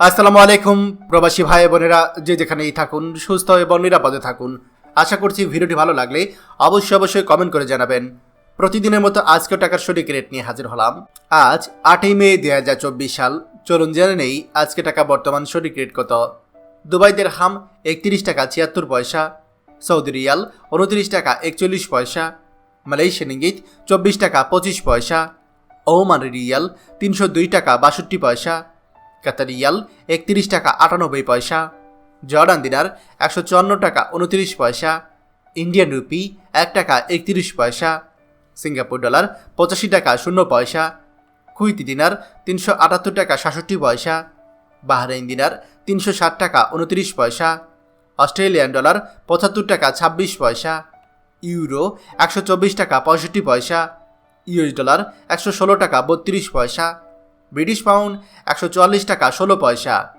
আসসালামু আলাইকুম, প্রবাসী ভাই বোনেরা যে যেখানেই থাকুন, সুস্থ এবং নিরাপদে থাকুন। আশা করছি ভিডিওটি ভালো লাগলে অবশ্যই অবশ্যই কমেন্ট করে জানাবেন। প্রতিদিনের মতো আজকেও টাকার সঠিক রেট নিয়ে হাজির হলাম। আজ আটই মে দু হাজার চব্বিশ সাল। চলুন জেনে নেই আজকে টাকা বর্তমান সঠিক রেট কত। দুবাইদের হাম একত্রিশ টাকা ছিয়াত্তর পয়সা, সৌদি রিয়াল উনত্রিশ টাকা একচল্লিশ পয়সা, মালয়েশিয়ান ইঙ্গিত চব্বিশ টাকা পঁচিশ পয়সা, ওমান রিয়াল তিনশো দুই টাকা বাষট্টি পয়সা কাতার রিয়াল একত্রিশ টাকা আটানব্বই পয়সা। জর্ডান দিনার একশো চুয়ান্ন টাকা উনত্রিশ পয়সা। ইন্ডিয়ান রুপি এক টাকা একত্রিশ পয়সা। সিঙ্গাপুর ডলার পঁচাশি টাকা শূন্য পয়সা। কুইতি দিনার তিনশো আটাত্তর টাকা সাতষট্টি পয়সা। বাহরাইন দিনার তিনশো ষাট টাকা উনত্রিশ পয়সা। অস্ট্রেলিয়ান ডলার পঁচাত্তর টাকা ছাব্বিশ পয়সা। ইউরো একশো চব্বিশ টাকা পঁয়ষট্টি পয়সা। ইউএস ডলার একশো ষোলো টাকা বত্রিশ পয়সা। ব্রিটিশ পাউন্ড একশো চুয়াল্লিশ টাকা, ষোলো পয়সা।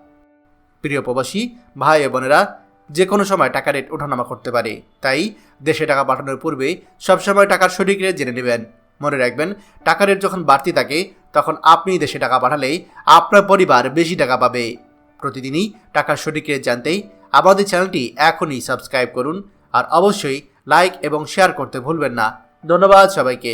প্রিয় প্রবাসী, ভাই বোনেরা, যে কোনো সময় টাকা রেট ওঠানামা করতে পারে। তাই দেশে টাকা পাঠানোর পূর্বে সবসময় টাকার সঠিক রেট জেনে নেবেন। মনে রাখবেন, টাকা রেট যখন বাড়তি থাকে, তখন আপনি দেশে টাকা পাঠালেই আপনার পরিবার বেশি টাকা পাবে। প্রতিদিনই টাকার সঠিক রেট জানতেই আমাদের চ্যানেলটি এখনই সাবস্ক্রাইব করুন। আর অবশ্যই লাইক এবং শেয়ার করতে ভুলবেন না। ধন্যবাদ সবাইকে।